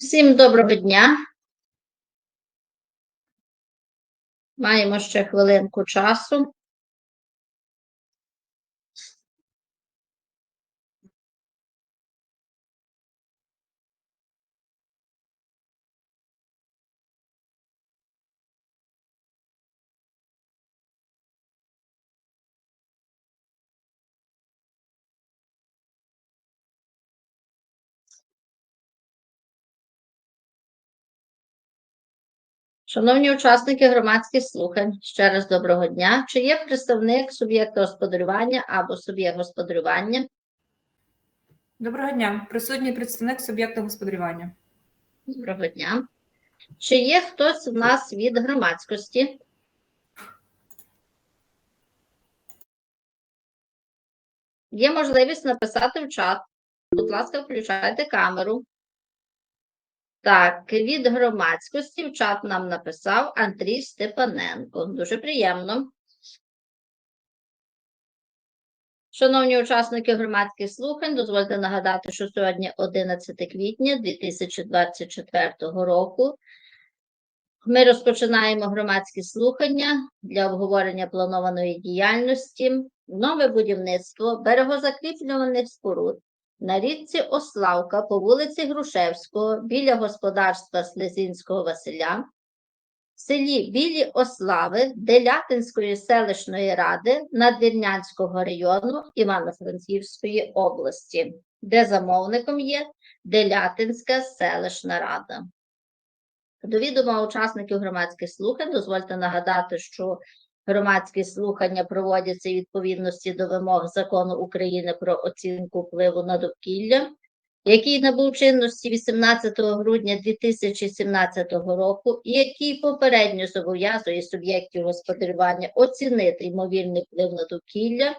Всім доброго дня. Маємо ще хвилинку часу. Шановні учасники громадських слухань, ще раз доброго дня. Чи є представник суб'єкта господарювання або суб'єкт господарювання? Доброго дня. Присутній представник суб'єкта господарювання. Доброго дня. Чи є хтось в нас від громадськості? Є можливість написати в чат. Будь ласка, включайте камеру. Так, від громадськості в чат нам написав Андрій Степаненко. Дуже приємно. Шановні учасники громадських слухань, дозвольте нагадати, що сьогодні 11 квітня 2024 року. Ми розпочинаємо громадські слухання для обговорення планованої діяльності, нове будівництво берегозакріплюваних споруд на річці Ославка по вулиці Грушевського біля господарства Слезінського Василя, в селі Білі Ослави Делятинської селищної ради Надвірнянського району Івано-Франківської області, де замовником є Делятинська селищна рада. До відома учасників громадських слухань дозвольте нагадати, що громадські слухання проводяться відповідності до вимог закону України про оцінку впливу на довкілля, який набув чинності 18 грудня 2017 року, і який попередньо зобов'язує суб'єктів господарювання оцінити ймовірний вплив на довкілля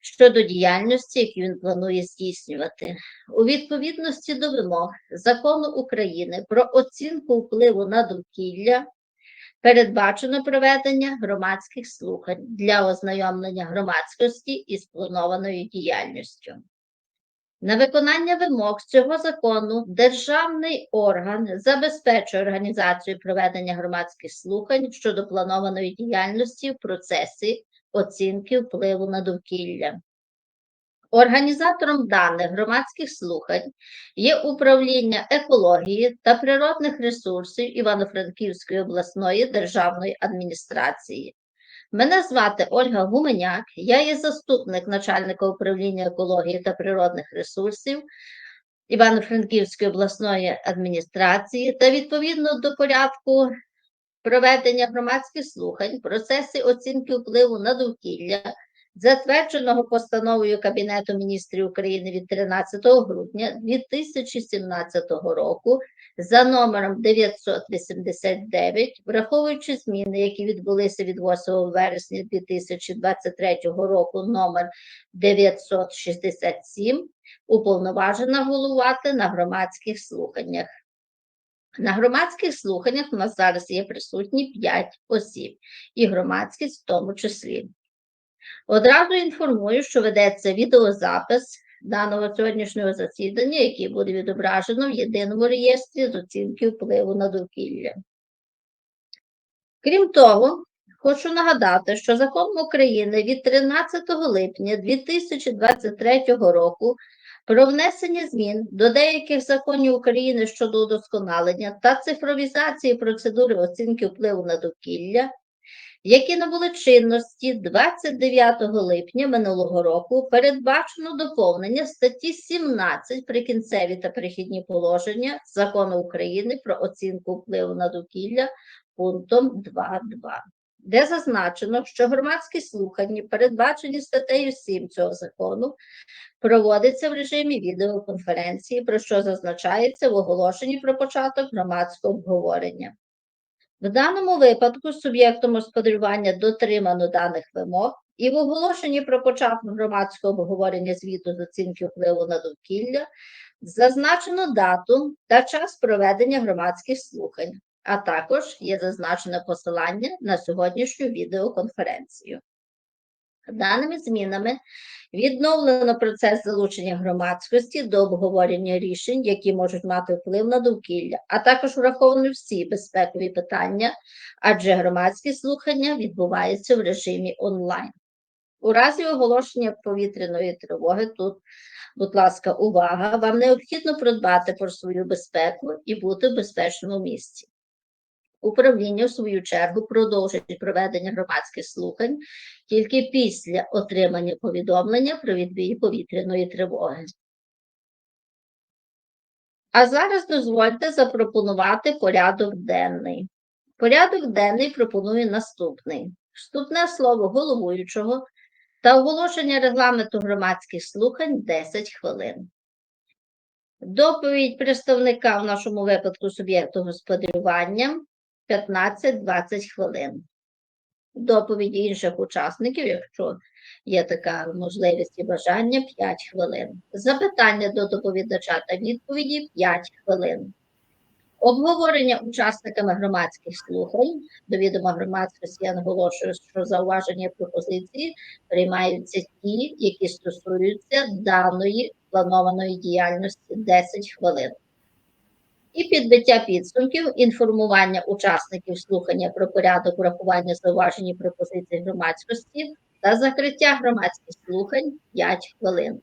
щодо діяльності, яку він планує здійснювати. У відповідності до вимог закону України про оцінку впливу на довкілля передбачено проведення громадських слухань для ознайомлення громадськості із планованою діяльністю. На виконання вимог цього закону державний орган забезпечує організацію проведення громадських слухань щодо планованої діяльності в процесі оцінки впливу на довкілля. Організатором даних громадських слухань є управління екології та природних ресурсів Івано-Франківської обласної державної адміністрації. Мене звати Ольга Гуменяк, я є заступник начальника управління екології та природних ресурсів Івано-Франківської обласної адміністрації та відповідно до порядку проведення громадських слухань в процесі оцінки впливу на довкілля затвердженого постановою Кабінету міністрів України від 13 грудня 2017 року за номером 989, враховуючи зміни, які відбулися від 8 вересня 2023 року номер 967, уповноважена головувати на громадських слуханнях. На громадських слуханнях у нас зараз є присутні 5 осіб, і громадськість в тому числі. Одразу інформую, що ведеться відеозапис даного сьогоднішнього засідання, який буде відображено в єдиному реєстрі з оцінки впливу на довкілля. Крім того, хочу нагадати, що закон України від 13 липня 2023 року про внесення змін до деяких законів України щодо удосконалення та цифровізації процедури оцінки впливу на довкілля які набули чинності 29 липня минулого року, передбачено доповнення статті 17 прикінцеві та перехідні положення Закону України про оцінку впливу на довкілля пунктом 2.2. де зазначено, що громадські слухання, передбачені статтею 7 цього закону, проводиться в режимі відеоконференції, про що зазначається в оголошенні про початок громадського обговорення. В даному випадку суб'єктом господарювання дотримано даних вимог, і в оголошенні про початок громадського обговорення звіту з оцінки впливу на довкілля зазначено дату та час проведення громадських слухань, а також є зазначене посилання на сьогоднішню відеоконференцію. Даними змінами відновлено процес залучення громадськості до обговорення рішень, які можуть мати вплив на довкілля, а також враховані всі безпекові питання, адже громадські слухання відбуваються в режимі онлайн. У разі оголошення повітряної тривоги тут, будь ласка, увага! Вам необхідно продбати про свою безпеку і бути в безпечному місці. Управління, в свою чергу, продовжить проведення громадських слухань тільки після отримання повідомлення про відбій повітряної тривоги. А зараз дозвольте запропонувати порядок денний. Порядок денний пропоную наступний: вступне слово головуючого та оголошення регламенту громадських слухань 10 хвилин. Доповідь представника в нашому випадку суб'єкту господарювання 15-20 хвилин. Доповіді інших учасників, якщо є така можливість і бажання, 5 хвилин. Запитання до доповідача та відповіді 5 хвилин. Обговорення учасниками громадських слухань до відома громадськості я наголошую, що зауваження пропозиції приймаються ті, які стосуються даної планованої діяльності 10 хвилин. І підбиття підсумків, інформування учасників слухання про порядок врахування зауважень і пропозицій громадськості та закриття громадських слухань 5 хвилин.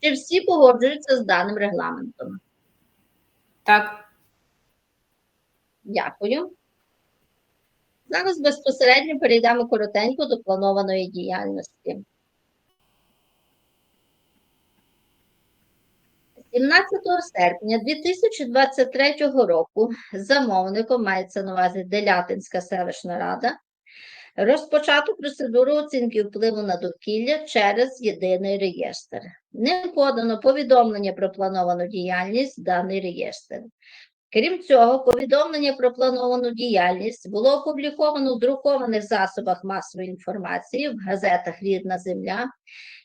Чи всі погоджуються з даним регламентом? Так, Дякую. Зараз безпосередньо перейдемо коротенько до планованої діяльності. 17 серпня 2023 року замовником мається на увазі Делятинська селищна рада розпочато процедуру оцінки впливу на довкілля через єдиний реєстр. Ним подано повідомлення про плановану діяльність в даний реєстр. Крім цього, повідомлення про плановану діяльність було опубліковано в друкованих засобах масової інформації в газетах Рідна Земля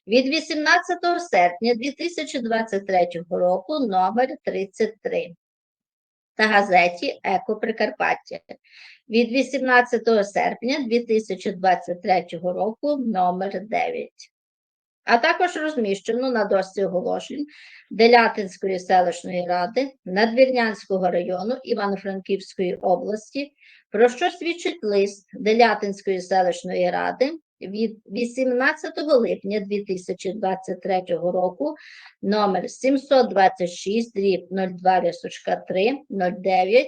від 18 серпня 2023 року номер 33 та газеті Еко Прикарпаття від 18 серпня 2023 року номер 9 а також розміщено на дошці оголошень Делятинської селищної ради Надвірнянського району Івано-Франківської області, про що свідчить лист Делятинської селищної ради від 18 липня 2023 року номер 726 дріб 02 рисочка 3 09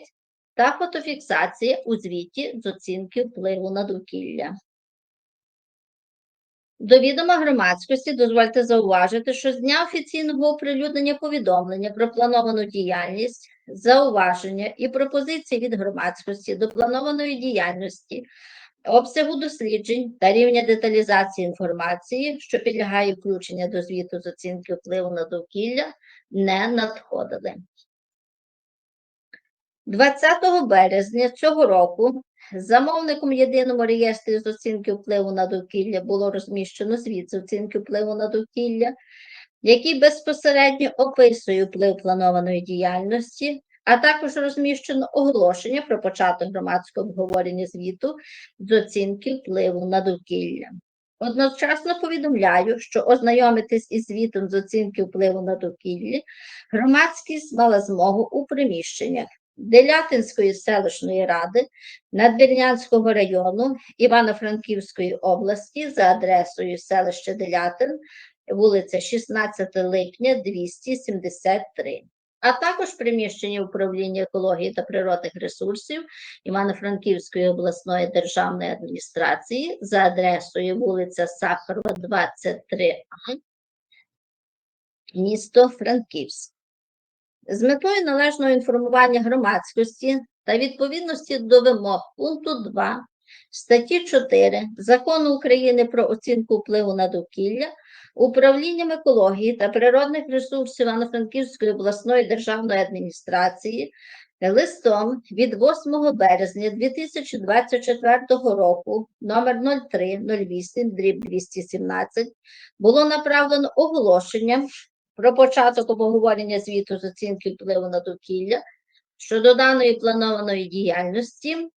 та фотофіксація у звіті з оцінки впливу на довкілля. До відома громадськості дозвольте зауважити, що з дня офіційного оприлюднення повідомлення про плановану діяльність, зауваження і пропозиції від громадськості до планованої діяльності, обсягу досліджень та рівня деталізації інформації, що підлягає включення до звіту з оцінки впливу на довкілля, не надходили. 20 березня цього року Замовником єдиному реєстрі з оцінки впливу на довкілля було розміщено звіт з оцінки впливу на довкілля, який безпосередньо описує вплив планованої діяльності, а також розміщено оголошення про початок громадського обговорення звіту з оцінки впливу на довкілля. Одночасно повідомляю, що ознайомитись із звітом з оцінки впливу на довкілля громадськість мала змогу у приміщеннях Делятинської селищної ради Надвірнянського району Івано-Франківської області за адресою селище Делятин, вулиця 16 липня 273, а також приміщення управління екології та природних ресурсів Івано-Франківської обласної державної адміністрації за адресою вулиця Сахарова, 23А, місто Франківськ. З метою належного інформування громадськості та відповідності до вимог пункту 2 статті 4 Закону України про оцінку впливу на довкілля управлінням екології та природних ресурсів Івано-Франківської обласної державної адміністрації листом від 8 березня 2024 року номер 0308 дріб 217 було направлено оголошення про початок обговорення звіту з оцінки впливу на довкілля щодо даної планованої діяльності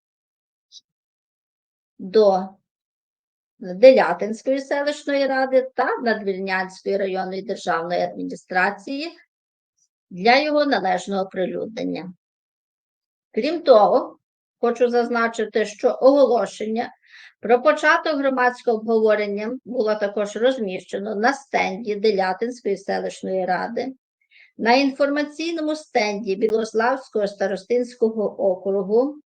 до Делятинської селищної ради та Надвірнянської районної державної адміністрації для його належного оприлюднення. Крім того, хочу зазначити, що оголошення про початок громадського обговорення було також розміщено на стенді Делятинської селищної ради, на інформаційному стенді Білославського старостинського округу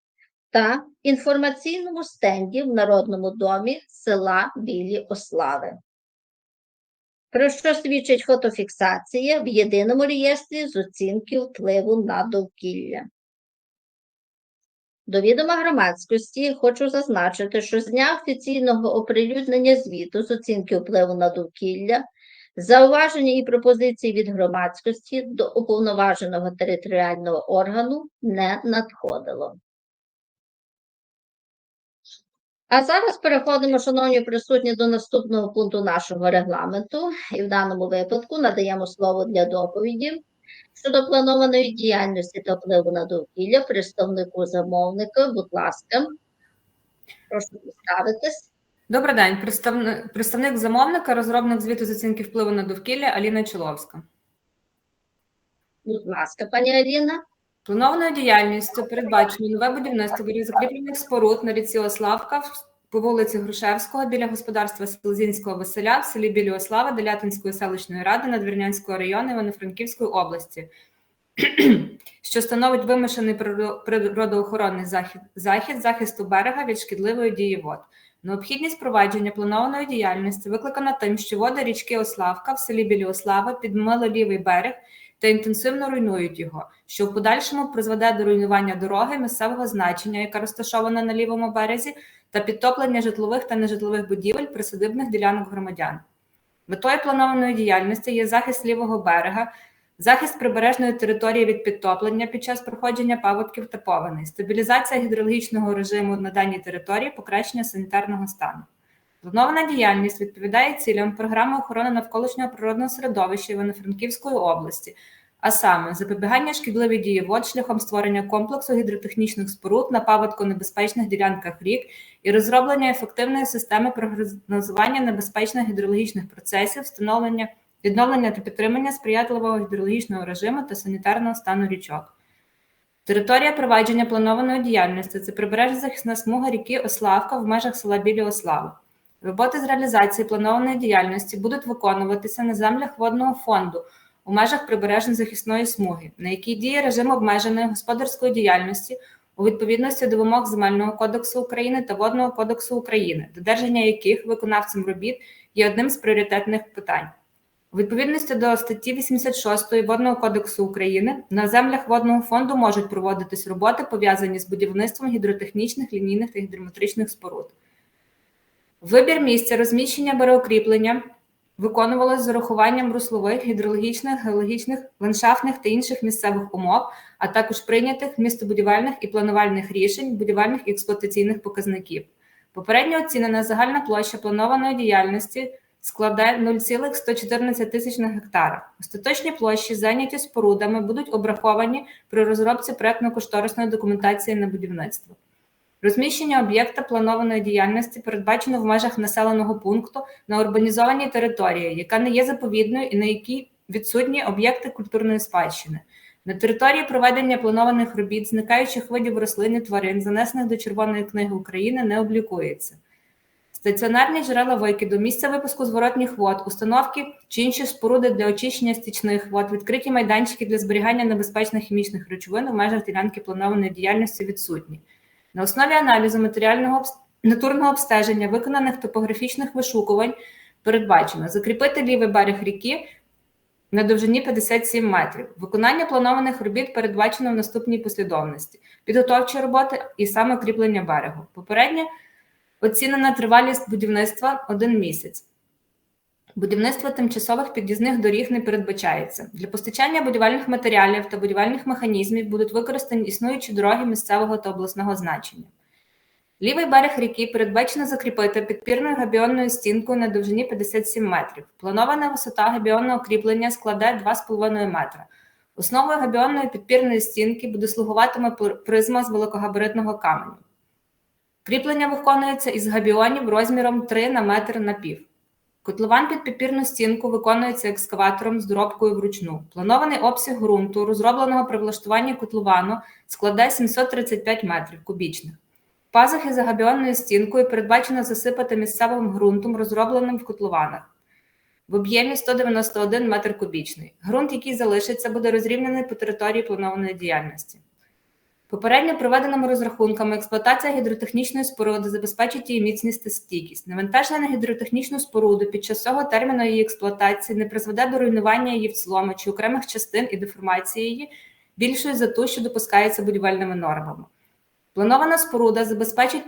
та інформаційному стенді в Народному домі села Білі Ослави. Про що свідчить фотофіксація в єдиному реєстрі з оцінки впливу на довкілля. До відома громадськості хочу зазначити, що з дня офіційного оприлюднення звіту з оцінки впливу на довкілля зауваження і пропозиції від громадськості до уповноваженого територіального органу не надходило. А зараз переходимо, шановні присутні, до наступного пункту нашого регламенту, і в даному випадку надаємо слово для доповіді щодо планованої діяльності та впливу на довкілля представнику замовника. Будь ласка, прошу представитись. Добрий день. Представник, представник замовника, розробник звіту з оцінки впливу на довкілля Аліна Чоловська. Будь ласка, пані Аліна. Планованою діяльністю передбачено нове будівництво закріплених споруд на ріці Ославка по вулиці Грушевського біля господарства Селезінського Василя в селі Білі Ослава Делятинської селищної ради Надвірнянського району Івано-Франківської області, що становить вимушений приро- природоохоронний захід, захід захисту берега від шкідливої дії вод. Необхідність провадження планованої діяльності викликана тим, що води річки Ославка в селі Білі Ослава підмили лівий берег та інтенсивно руйнують його, що в подальшому призведе до руйнування дороги місцевого значення, яка розташована на лівому березі, та підтоплення житлових та нежитлових будівель присадибних ділянок громадян. Метою планованої діяльності є захист лівого берега, захист прибережної території від підтоплення під час проходження паводків та повеней, стабілізація гідрологічного режиму на даній території, покращення санітарного стану. Планована діяльність відповідає цілям програми охорони навколишнього природного середовища Івано-Франківської області, а саме запобігання шкідливій дії вод шляхом створення комплексу гідротехнічних споруд на паводко-небезпечних ділянках рік і розроблення ефективної системи прогнозування небезпечних гідрологічних процесів, встановлення відновлення та підтримання сприятливого гідрологічного режиму та санітарного стану річок. Територія провадження планованої діяльності це прибережна захисна смуга ріки Ославка в межах села Білі Ослави. Роботи з реалізації планованої діяльності будуть виконуватися на землях водного фонду у межах прибережної захисної смуги, на якій діє режим обмеженої господарської діяльності у відповідності до вимог Земельного кодексу України та Водного кодексу України, додержання яких виконавцем робіт є одним з пріоритетних питань. У відповідності до статті 86 Водного кодексу України на землях водного фонду можуть проводитись роботи, пов'язані з будівництвом гідротехнічних, лінійних та гідрометричних споруд. Вибір місця розміщення береокріплення виконувалось з урахуванням руслових, гідрологічних, геологічних, ландшафтних та інших місцевих умов, а також прийнятих містобудівельних і планувальних рішень, будівельних і експлуатаційних показників. Попередньо оцінена загальна площа планованої діяльності складе 0,114 тисячних гектара. Остаточні площі, зайняті спорудами, будуть обраховані при розробці проектно-кошторисної документації на будівництво. Розміщення об'єкта планованої діяльності передбачено в межах населеного пункту на урбанізованій території, яка не є заповідною і на якій відсутні об'єкти культурної спадщини. На території проведення планованих робіт зникаючих видів рослин і тварин, занесених до Червоної книги України, не облікується. Стаціонарні джерела викиду, місця випуску зворотніх вод, установки чи інші споруди для очищення стічних вод, відкриті майданчики для зберігання небезпечних хімічних речовин у межах ділянки планованої діяльності відсутні. На основі аналізу матеріального натурного обстеження, виконаних топографічних вишукувань, передбачено закріпити лівий берег ріки на довжині 57 метрів. Виконання планованих робіт передбачено в наступній послідовності: підготовчі роботи і саме кріплення берегу. Попереднє Оцінена тривалість будівництва 1 місяць. Будівництво тимчасових під'їзних доріг не передбачається. Для постачання будівельних матеріалів та будівельних механізмів будуть використані існуючі дороги місцевого та обласного значення. Лівий берег ріки передбачено закріпити підпірною габіонною стінкою на довжині 57 метрів. Планована висота габіонного кріплення складе 2,5 метра. Основою габіонної підпірної стінки буде слугуватиме призма з великогабаритного каменю. Кріплення виконується із габіонів розміром 3 на метр на пів. Котлован під підпірну стінку виконується екскаватором з доробкою вручну. Планований обсяг ґрунту, розробленого при влаштуванні котловану, складає 735 метрів кубічних. Пазухи за габіонною стінкою передбачено засипати місцевим ґрунтом, розробленим в котлованах в об'ємі 191 метр кубічний. Ґрунт, який залишиться, буде розрівняний по території планованої діяльності. Попередньо проведеними розрахунками експлуатація гідротехнічної споруди забезпечить її міцність та стійкість. Навантаження на гідротехнічну споруду під час цього терміну її експлуатації не призведе до руйнування її в цілому чи окремих частин і деформації її більшою за ту, що допускається будівельними нормами. Планована споруда забезпечить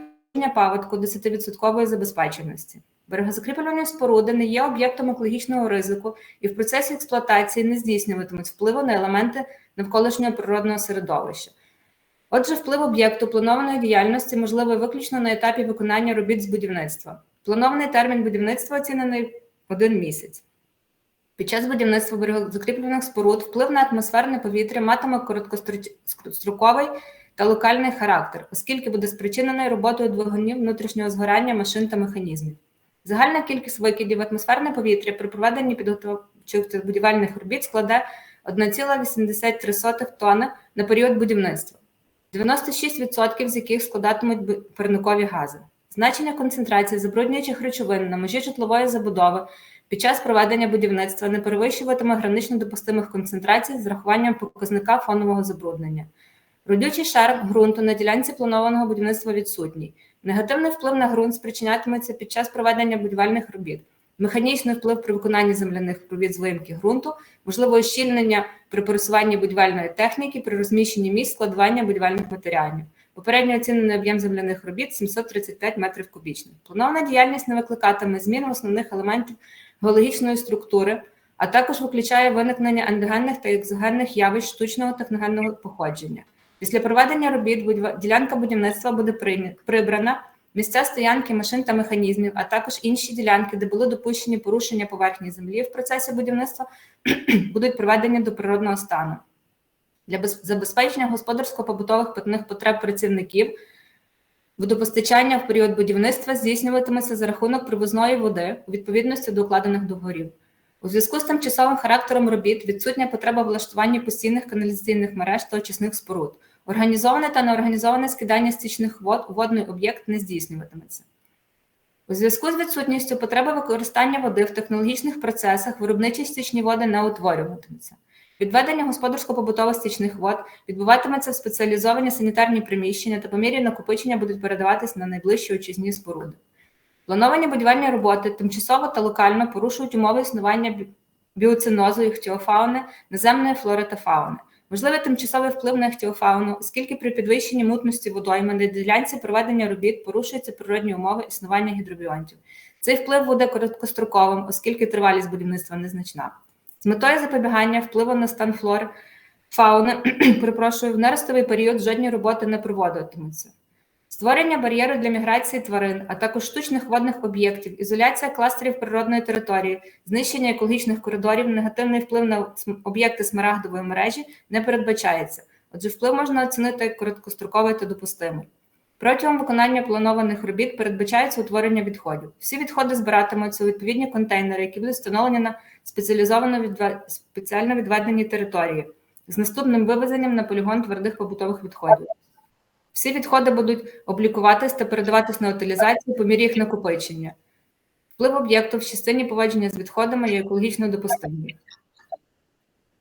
паводку 10% забезпеченості. Берегозакріплювальні споруди не є об'єктом екологічного ризику і в процесі експлуатації не здійснюватимуть впливу на елементи навколишнього природного середовища. Отже, вплив об'єкту планованої діяльності можливий виключно на етапі виконання робіт з будівництва. Планований термін будівництва оцінений один місяць. Під час будівництва берегозакріплюваних споруд вплив на атмосферне повітря матиме короткостроковий та локальний характер, оскільки буде спричинений роботою двигунів внутрішнього згорання машин та механізмів. Загальна кількість викидів в атмосферне повітря при проведенні підготовчих будівельних робіт складе 1,83 тонни на період будівництва, 96% з яких складатимуть парникові гази. Значення концентрації забруднюючих речовин на межі житлової забудови під час проведення будівництва не перевищуватиме гранично допустимих концентрацій з рахуванням показника фонового забруднення. Родючий шар ґрунту на ділянці планованого будівництва відсутній. Негативний вплив на ґрунт спричинятиметься під час проведення будівельних робіт. Механічний вплив при виконанні земляних робіт з виїмки ґрунту, можливо ущільнення при пересуванні будівельної техніки, при розміщенні місць складування будівельних матеріалів. Попередньо оцінений об'єм земляних робіт 735 метрів кубічних. Планована діяльність не викликатиме змін основних елементів геологічної структури, а також виключає виникнення ендогенних та екзогенних явищ штучного техногенного походження. Після проведення робіт ділянка будівництва буде прибрана, місця стоянки машин та механізмів, а також інші ділянки, де були допущені порушення поверхні землі в процесі будівництва, будуть приведені до природного стану. Для забезпечення господарсько-побутових питних потреб працівників водопостачання в період будівництва здійснюватиметься за рахунок привозної води у відповідності до укладених договорів. У зв'язку з тимчасовим характером робіт відсутня потреба влаштування постійних каналізаційних мереж та очисних споруд. Організоване та неорганізоване скидання стічних вод у водний об'єкт не здійснюватиметься. У зв'язку з відсутністю потреби використання води в технологічних процесах виробничі стічні води не утворюватимуться. Відведення господарсько-побутових стічних вод відбуватиметься в спеціалізовані санітарні приміщення та по мірі накопичення будуть передаватись на найближчі очисні споруди. Плановані будівельні роботи тимчасово та локально порушують умови існування бі- біоцинозу, іхтіофауни, наземної флори та фауни. Можливий тимчасовий вплив на іхтіофауну, оскільки при підвищенні мутності водойми на ділянці проведення робіт порушуються природні умови існування гідробіонтів. Цей вплив буде короткостроковим, оскільки тривалість будівництва незначна. З метою запобігання впливу на стан флор фауни, перепрошую, в нерестовий період жодні роботи не проводитимуться. Створення бар'єру для міграції тварин, а також штучних водних об'єктів, ізоляція кластерів природної території, знищення екологічних коридорів, негативний вплив на об'єкти смарагдової мережі не передбачається. Отже, вплив можна оцінити як короткостроковий та допустимий. Протягом виконання планованих робіт передбачається утворення відходів. Всі відходи збиратимуться у відповідні контейнери, які будуть встановлені на спеціалізовано відве- спеціально відведеній території з наступним вивезенням на полігон твердих побутових відходів. Всі відходи будуть облікуватись та передаватись на утилізацію по мірі їх накопичення. Вплив об'єкту в частині поводження з відходами є екологічно допустимим.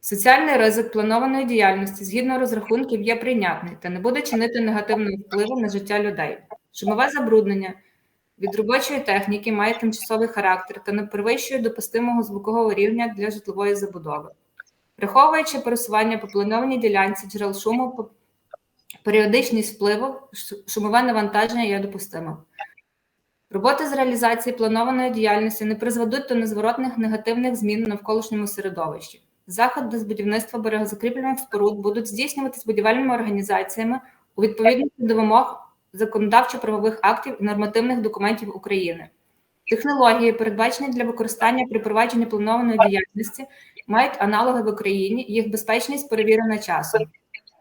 Соціальний ризик планованої діяльності згідно розрахунків є прийнятний та не буде чинити негативного впливу на життя людей. Шумове забруднення від робочої техніки має тимчасовий характер та не перевищує допустимого звукового рівня для житлової забудови. Враховуючи пересування по планованій ділянці джерел шуму, періодичність впливу, шумове навантаження є допустимим. Роботи з реалізації планованої діяльності не призведуть до незворотних негативних змін у навколишньому середовищі. Заходи з будівництва берегозакріплювальних споруд будуть здійснюватись будівельними організаціями у відповідності до вимог законодавчо-правових актів і нормативних документів України. Технології, передбачені для використання при провадженні планованої діяльності, мають аналоги в Україні, їх безпечність перевірена часом.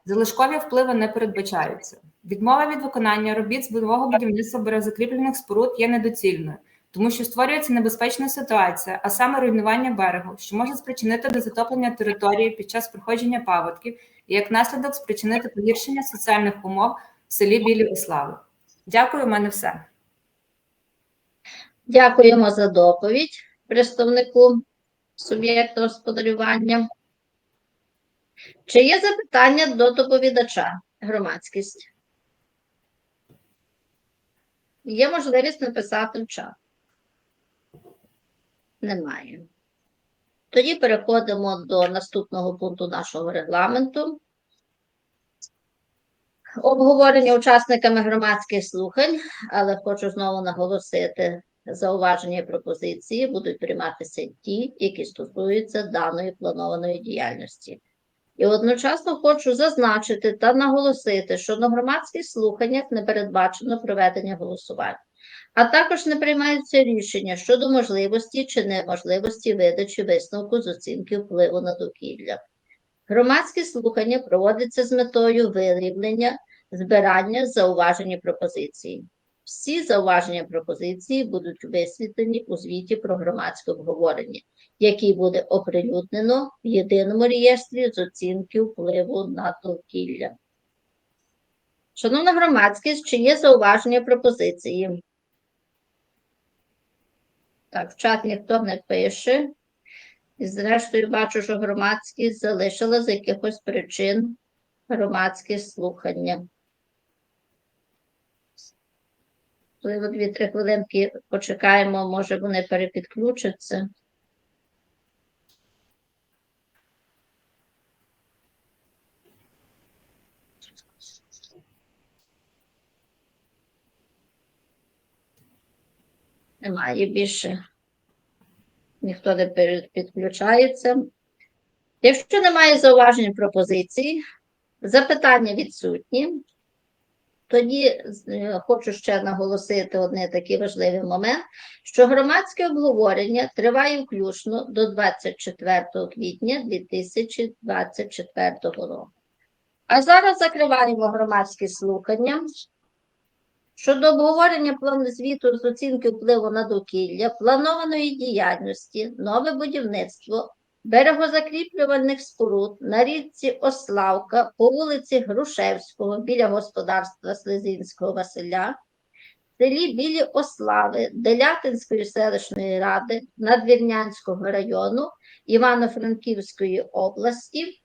Залишкові впливи не передбачаються. Відмова від виконання робіт з бойового будівництва березокріплених споруд є недоцільною, тому що створюється небезпечна ситуація, а саме руйнування берегу, що може спричинити до затоплення території під час проходження паводків і як наслідок спричинити погіршення соціальних умов в селі Білі Ослави. Дякую, у мене все. Дякуємо за доповідь представнику суб'єкту господарювання. Чи є запитання до доповідача громадськість? Є можливість написати в чат. Немає. Тоді переходимо до наступного пункту нашого регламенту. Обговорення учасниками громадських слухань, але хочу знову наголосити, зауваження і пропозиції будуть прийматися ті, які стосуються даної планованої діяльності. І одночасно хочу зазначити та наголосити, що на громадських слуханнях не передбачено проведення голосувань, а також не приймаються рішення щодо можливості чи неможливості видачі висновку з оцінки впливу на довкілля. Громадські слухання проводяться з метою виявлення, збирання зауважень і пропозицій. Всі зауваження пропозиції будуть висвітлені у звіті про громадське обговорення, який буде оприлюднено в єдиному реєстрі з оцінки впливу на довкілля. Шановна громадськість, чи є зауваження пропозиції? Так, в чат ніхто не пише. І зрештою, бачу, що громадськість залишила з якихось причин громадські слухання. Можливо, дві-три хвилинки почекаємо, може вони перепідключаться. Немає більше. Ніхто не підключається. Якщо немає зауважень пропозицій, запитання відсутні, тоді е, хочу ще наголосити один такий важливий момент, що громадське обговорення триває включно до 24 квітня 2024 року. А зараз закриваємо громадські слухання. Щодо обговорення плану звіту з оцінки впливу на довкілля, планованої діяльності, нове будівництво берегозакріплювальних споруд на річці Ославка по вулиці Грушевського біля господарства Слезінського Василя, в селі Білі Ослави Делятинської селищної ради Надвірнянського району Івано-Франківської області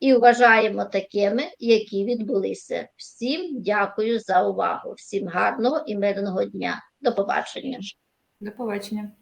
і вважаємо такими, які відбулися. Всім дякую за увагу. Всім гарного і мирного дня. До побачення. До побачення.